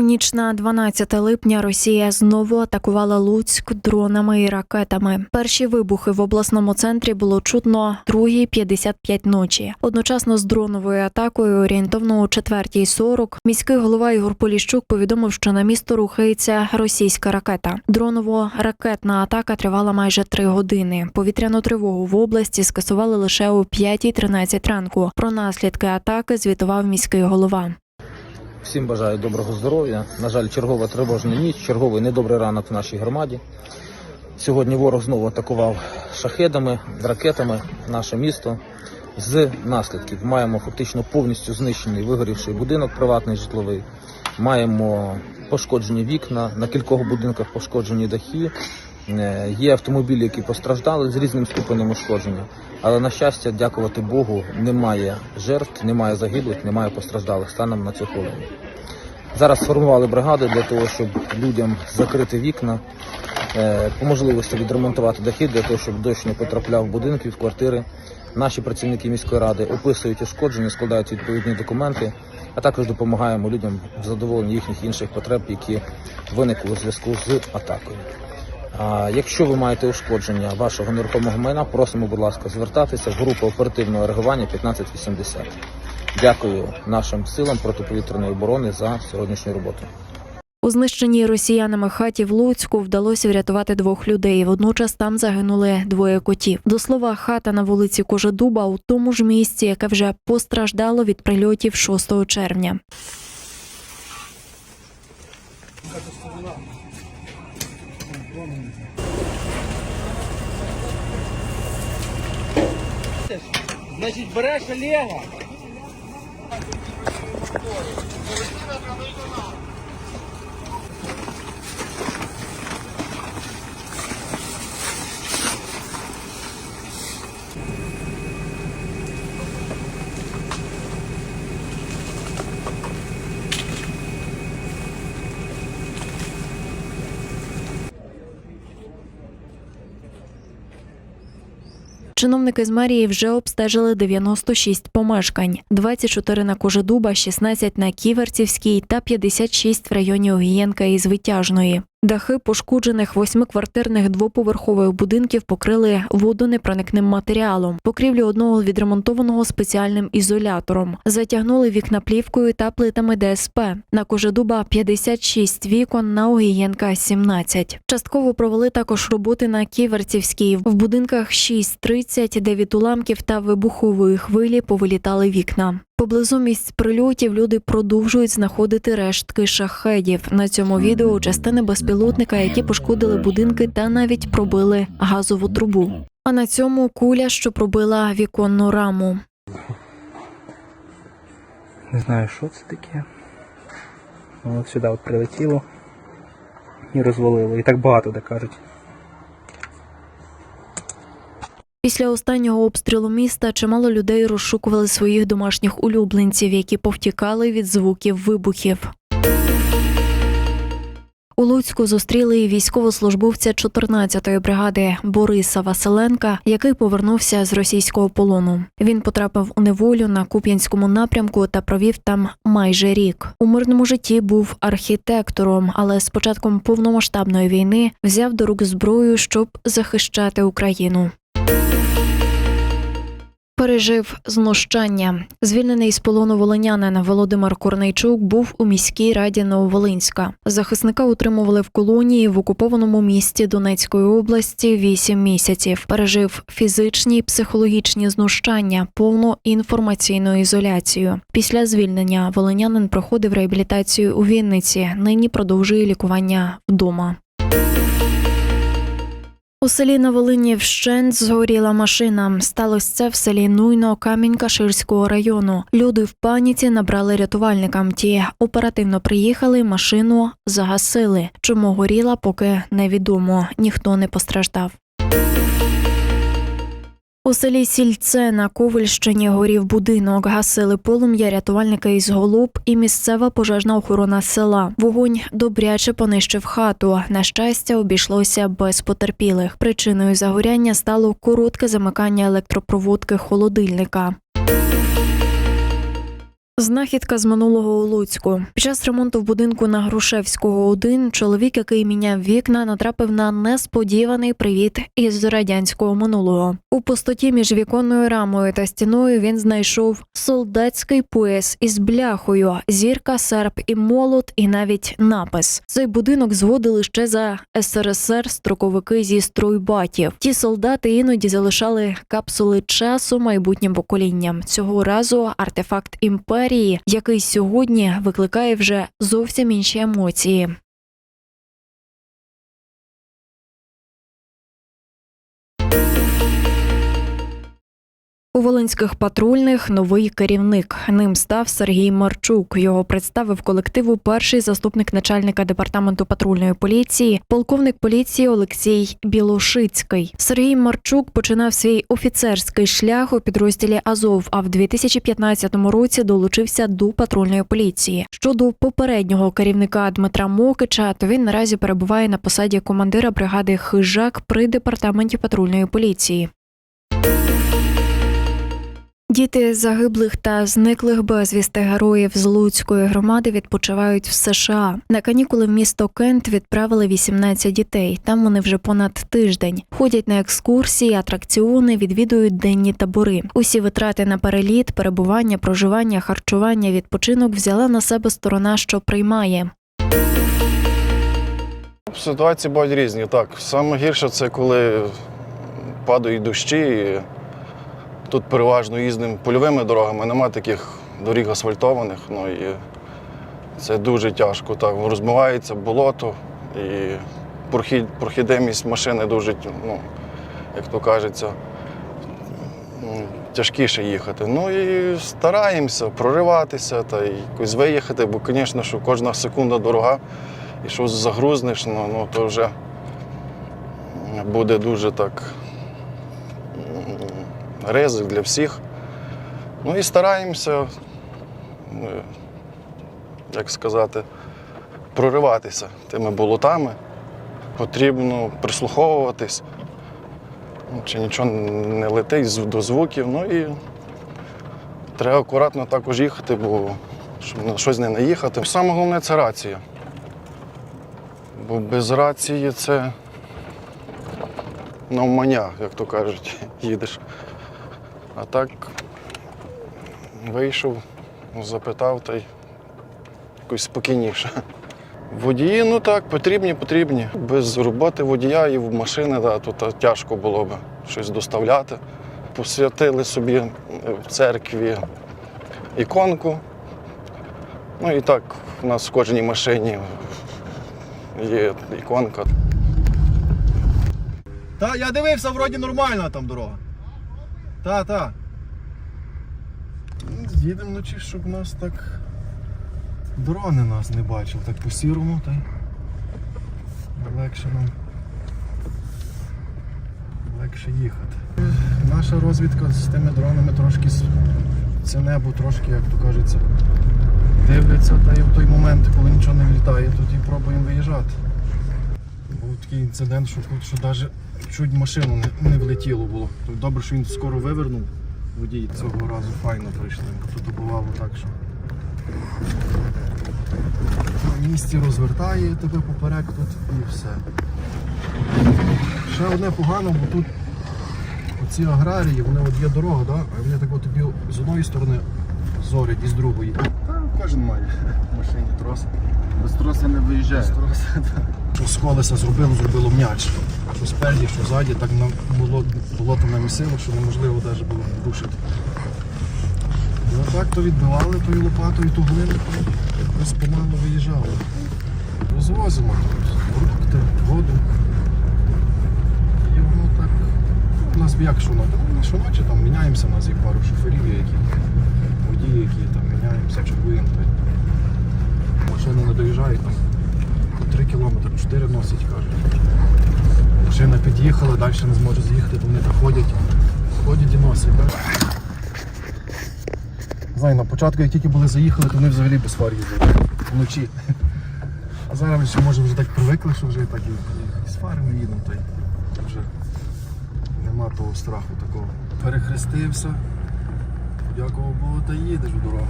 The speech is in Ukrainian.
ніч на 12 липня Росія знову атакувала Луцьк дронами і ракетами. Перші вибухи в обласному центрі було чутно 2.55 ночі. Одночасно з дроновою атакою, орієнтовно о 4.40, міський голова Ігор Поліщук повідомив, що на місто рухається російська ракета. Дроново-ракетна атака тривала майже три години. Повітряну тривогу в області скасували лише о 5.13 ранку. Про наслідки атаки звітував міський голова. Всім бажаю доброго здоров'я. На жаль, чергова тривожна ніч, черговий недобрий ранок в нашій громаді. Сьогодні ворог знову атакував шахедами, ракетами наше місто. З наслідків маємо фактично повністю знищений вигорівший будинок приватний житловий. Маємо пошкоджені вікна, на кількох будинках пошкоджені дахи. Е, Є автомобілі, які постраждали з різним ступенем ушкодження. Але на щастя, дякувати Богу, немає жертв, немає загиблих, немає постраждалих станом на цю хвилину. Зараз сформували бригади для того, щоб людям закрити вікна, е, по можливості відремонтувати дахи для того, щоб дощ не потрапляв в будинки, в квартири. Наші працівники міської ради описують ушкодження, складають відповідні документи, а також допомагаємо людям в задоволенні їхніх інших потреб, які виникли у зв'язку з атакою. А якщо ви маєте ушкодження вашого нерухомого майна, просимо, будь ласка, звертатися в групу оперативного реагування 1580. Дякую нашим силам протиповітряної оборони за сьогоднішню роботу. У знищеній росіянами хаті в Луцьку вдалося врятувати двох людей. Водночас там загинули двоє котів. До слова, хата на вулиці Кожедуба у тому ж місці, яке вже постраждало від прильотів 6 червня. Значить, береш Олега. Полетіла на Чиновники з мерії вже обстежили 96 помешкань, 24 на Кожедуба, 16 на Ківерцівській та 56 в районі Огієнка і Звитяжної. Дахи пошкоджених восьмиквартирних двоповерхових будинків покрили водонепроникним матеріалом. Покрівлю одного відремонтованого спеціальним ізолятором. Затягнули вікна плівкою та плитами ДСП. На Кожедуба 56 вікон, на Огієнка 17. Частково провели також роботи на Ківерцівській. В будинках 6.30, де від уламків та вибухової хвилі повилітали вікна. Поблизу місць прильотів люди продовжують знаходити рештки шахедів. На цьому відео частини безпілотника, які пошкодили будинки та навіть пробили газову трубу. А на цьому куля, що пробила віконну раму. Не знаю, що це таке. От сюди от прилетіло і розвалило. І так багато, де кажуть. Після останнього обстрілу міста чимало людей розшукували своїх домашніх улюбленців, які повтікали від звуків вибухів. У Луцьку зустріли військовослужбовця 14-ї бригади Бориса Василенка, який повернувся з російського полону. Він потрапив у неволю на Куп'янському напрямку та провів там майже рік. У мирному житті був архітектором, але з початком повномасштабної війни взяв до рук зброю, щоб захищати Україну. Пережив знущання. Звільнений з полону волинянин Володимир Корнейчук був у міській раді Нововолинська. Захисника утримували в колонії в окупованому місті Донецької області вісім місяців. Пережив фізичні і психологічні знущання, повну інформаційну ізоляцію. Після звільнення волинянин проходив реабілітацію у Вінниці. Нині продовжує лікування вдома. У селі на вщент згоріла машина. Сталося це в селі Нуйно Камінь-Каширського району. Люди в паніці набрали рятувальникам. Ті оперативно приїхали, машину загасили. Чому горіла, поки невідомо. Ніхто не постраждав. У селі Сільце на Ковальщині горів будинок. Гасили полум'я рятувальники із Голуб і місцева пожежна охорона села. Вогонь добряче понищив хату. На щастя, обійшлося без потерпілих. Причиною загоряння стало коротке замикання електропроводки холодильника. Знахідка з минулого у Луцьку. Під час ремонту в будинку на Грушевського 1 чоловік, який міняв вікна, натрапив на несподіваний привіт із радянського минулого. У пустоті між віконною рамою та стіною він знайшов солдатський пояс із бляхою, зірка, серп і молот, і навіть напис. Цей будинок зводили ще за СРСР строковики зі стройбатів. Ті солдати іноді залишали капсули часу майбутнім поколінням. Цього разу артефакт імперії, який сьогодні викликає вже зовсім інші емоції. У Волинських патрульних новий керівник. Ним став Сергій Марчук. Його представив колективу перший заступник начальника департаменту патрульної поліції, полковник поліції Олексій Білошицький. Сергій Марчук починав свій офіцерський шлях у підрозділі Азов, а в 2015 році долучився до патрульної поліції. Щодо попереднього керівника Дмитра Мокича, то він наразі перебуває на посаді командира бригади Хижак при департаменті патрульної поліції. Діти загиблих та зниклих безвісти героїв з Луцької громади відпочивають в США. На канікули в місто Кент відправили 18 дітей. Там вони вже понад тиждень. Ходять на екскурсії, атракціони, відвідують денні табори. Усі витрати на переліт, перебування, проживання, харчування, відпочинок взяла на себе сторона, що приймає. Ситуації бувають різні. Так, саме гірше це коли падають дощі. І тут переважно їздимо польовими дорогами, немає таких доріг асфальтованих. Ну, і це дуже тяжко. Так, розмивається болото і прохід, прохідемість машини дуже, ну, як то кажеться, тяжкіше їхати. Ну і стараємося прориватися та якось виїхати, бо, звісно, що кожна секунда дорога і що загрузнеш, ну, ну то вже буде дуже так ризик для всіх. Ну і стараємося, ну, як сказати, прориватися тими болотами. Потрібно прислуховуватись, ну, чи нічого не летить до звуків. Ну і треба акуратно також їхати, бо щоб на щось не наїхати. Саме головне це рація. Бо без рації це навмання, як то кажуть, їдеш. А так вийшов, запитав та й якось спокійніше. Водії, ну так, потрібні, потрібні. Без роботи водія і в машини, да, то та тяжко було б щось доставляти. Посвятили собі в церкві іконку. Ну і так, у нас в кожній машині є іконка. Та, я дивився, вроді нормальна там дорога. Та, та. Їдемо вночі, щоб нас так. Дрони нас не бачили, так по сірому, та легше нам. Легше їхати. Наша розвідка з тими дронами трошки це небо трошки, як то кажеться, дивляться, та й в той момент, коли нічого не влітає, тоді пробуємо виїжджати. Був такий інцидент, що, тут що навіть чуть машину не, не влетіло було. Добре, що він скоро вивернув водій. Цього разу файно пройшли, бо тут бувало так, що на місці розвертає тебе поперек тут і все. Ще одне погано, бо тут оці аграрії, вони от є дорога, да? а вони так от тобі з одної сторони зорять і з другої. Та кожен має в машині трос. Без троса не виїжджає. Без троса, так. Що з колеса зробило, зробило м'яч. Що спереді, що ззаді, так на було, було то намісило, що неможливо навіть було рушити. І отак то відбивали тою лопатою ту глину, то помало виїжджало. Розвозимо фрукти, воду. І воно так. У нас як щоночі? Ну, щоночі там міняємося, у нас є пару шоферів, які водії, які там міняємося, чергуємо. то й Машини не доїжджають там по 3 кілометри, 4 носять, кажуть. Машина під'їхала, далі не зможе з'їхати, то вони так ходять, і носять. Знаю, на початку, як тільки були заїхали, то вони взагалі без фар їздили вночі. А зараз ми ще може вже так привикли, що вже так і, з фарами їдемо, то й вже нема того страху такого. Перехрестився, подякував Богу та їдеш в дорогу.